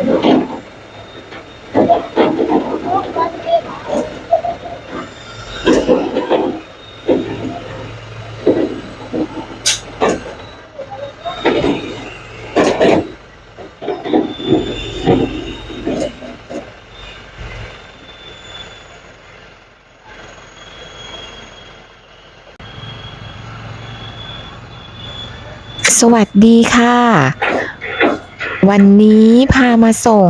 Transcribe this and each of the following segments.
สวัสดีค่ะ วันนี้พามาส่ง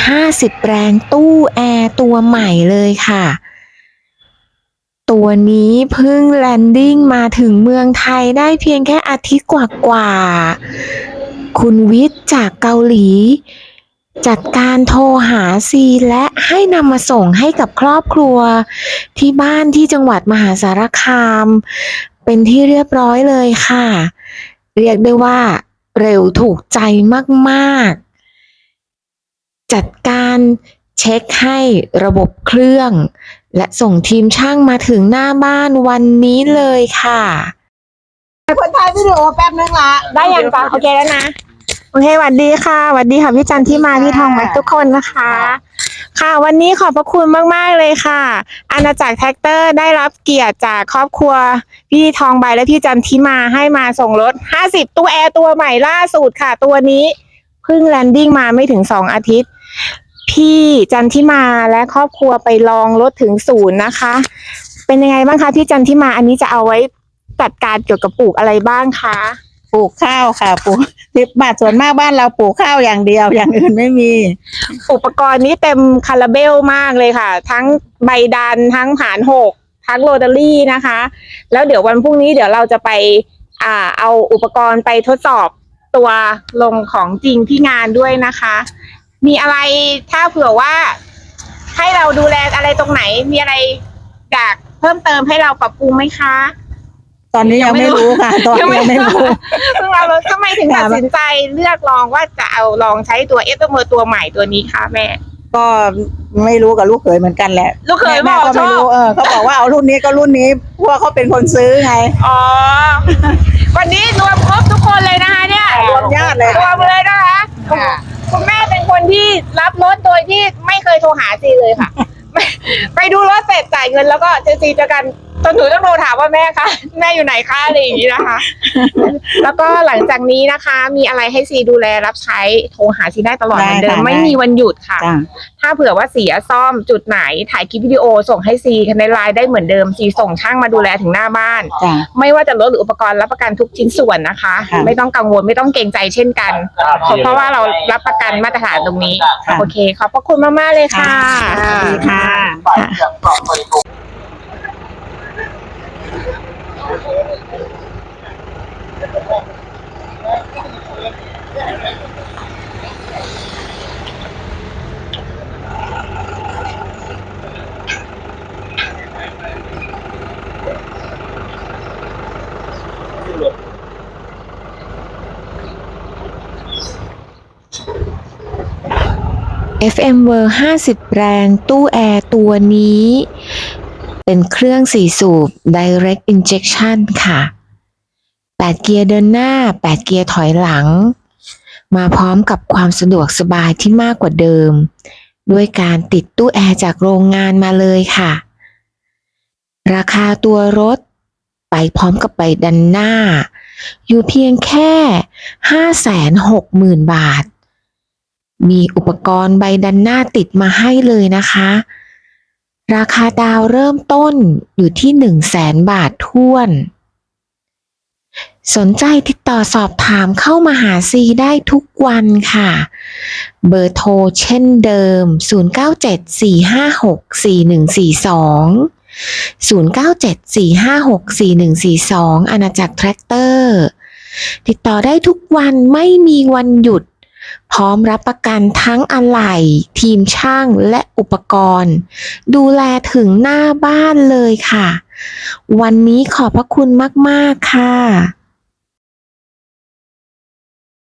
50 แรงตู้แอร์ตัวใหม่เลยค่ะ ตัวนี้เพิ่งแลนดิ้งมาถึงเมืองไทยได้เพียงแค่อาทิตย์กว่าๆ คุณวิทย์จากเกาหลี จัดการโทรหาซีและให้นำมาส่งให้กับครอบครัว ที่บ้านที่จังหวัดมหาสารคาม เป็นที่เรียบร้อยเลยค่ะ เรียกได้ว่า เร็วถูกใจมากๆ จัดการเช็คให้ระบบเครื่อง และส่งทีมช่างมาถึงหน้าบ้านวันนี้เลยค่ะ คนถ่ายวิดีโอแป๊บนึงละ ได้ยังจ้ะโอเคแล้วนะโอเคสวัสดีค่ะสวัสดีค่ะพี่จันที่มาพี่ทองแม็กทุกคนนะคะ ค่ะ วันนี้ขอบพระคุณมาก ๆ เลยค่ะ อาณาจักรแท็กเตอร์ได้รับเกียรติจากครอบครัว พี่ทองใบและพี่จันทิมาให้มาส่งรถ 50ตัวแอร์ตัวใหม่ล่าสุดค่ะ ตัวนี้เพิ่งแลนดิ้งมาไม่ถึง 2 อาทิตย์ พี่จันทิมาและครอบครัวไปลองรถถึงศูนย์นะคะ เป็นยังไงบ้างคะพี่จันทิมาอันนี้จะเอาไว้จัดการเกี่ยวกับปลูกอะไรบ้างคะ ลูกข้าวค่ะปลูกที่บ้านส่วนมากบ้านเราปลูกข้าวอย่างเดียว อย่างอื่นไม่มี อุปกรณ์นี้เต็มคาราเบลมากเลยค่ะ ทั้งใบดันทั้งผานหกทั้งโรตารี่นะคะ แล้วเดี๋ยววันพรุ่งนี้เดี๋ยวเราจะไปอ่าเอาอุปกรณ์ไปทดสอบตัวลงของจริงที่งานด้วยนะคะ มีอะไรถ้าเผื่อว่า ให้เราดูแลอะไรตรงไหนมีอะไรอยากเพิ่มเติมให้เราปรับปรุงไหมคะ ตอนนี้ยังไม่รู้ค่ะ ตอนนี้ยังไม่รู้ เพิ่งเราทำไมถึงตัดสินใจเลือกลองว่าจะเอาลองใช้ตัวเอสเมอร์ตัวใหม่ตัวนี้คะแม่ ก็ไม่รู้กับลูกเขยเหมือนกันแหละลูกเขยแม่บอกก็ไม่รู้ชอบเออเขาบอกว่าเอารุ่นนี้ก็รุ่นนี้พวกเขาเป็นคนซื้อไง อ๋อ วันนี้รวมครบทุกคนเลยนะคะเนี่ยรวมญาติเลย รวมเลยนะคะคุณแม่เป็นคนที่รับรถโดยที่ไม่เคยโทรหาซีเลยค่ะ ไปไปดูรถเสร็จจ่ายเงินแล้วก็เจอซีเจอกัน จนหนูต้องโทรถามว่าแม่คะแม่อยู่ไหนคะอะไรอย่างนี้นะคะ แล้วก็หลังจากนี้นะคะ มีอะไรให้ซีดูแลรับใช้โทรหาซีได้ตลอดเหมือนเดิมไม่มีวันหยุดค่ะ จ้ะถ้าเผื่อว่าเสียซ่อมจุดไหนถ่ายคลิปวิดีโอส่งให้ซีในไลน์ได้เหมือนเดิมซีส่งช่างมาดูแลถึงหน้าบ้าน จ้ะ ไม่ว่าจะรถหรืออุปกรณ์รับประกันทุกชิ้นส่วนนะคะ ค่ะ ไม่ต้องกังวลไม่ต้องเกรงใจเช่นกัน เพราะว่าเรารับประกันมาตรฐานตรงนี้ ค่ะโอเคขอบพระคุณมาก ๆ เลยค่ะดีค่ะ FM w o r 50 แรง ตู้แอร์ตัวนี้ เป็นเครื่องสี่สูบ Direct Injection ค่ะ 8 เกียร์เดินหน้า 8 เกียร์ถอยหลัง มาพร้อมกับความสะดวกสบายที่มากกว่าเดิม ด้วยการติดตู้แอร์จากโรงงานมาเลยค่ะ ราคาตัวรถ ไปพร้อมกับใบดันหน้า อยู่เพียงแค่ 560,000 บาท มีอุปกรณ์ใบดันหน้าติดมาให้เลยนะคะ ราคาดาวเริ่มต้นอยู่ที่1 0 0 0 0แสนบาทท้วน สนใจติดต่อสอบถามเข้ามาหาซีได้ทุกวันค่ะ เบอร์โทรเช่นเดิม 0974564142 0974564142 อาณาจักรแทรกเตอร์ ติดต่อได้ทุกวันไม่มีวันหยุด พร้อมรับประกันทั้งอะไหล่ทีมช่างและอุปกรณ์ ดูแลถึงหน้าบ้านเลยค่ะ วันนี้ขอบพระคุณมาก ๆ ค่ะ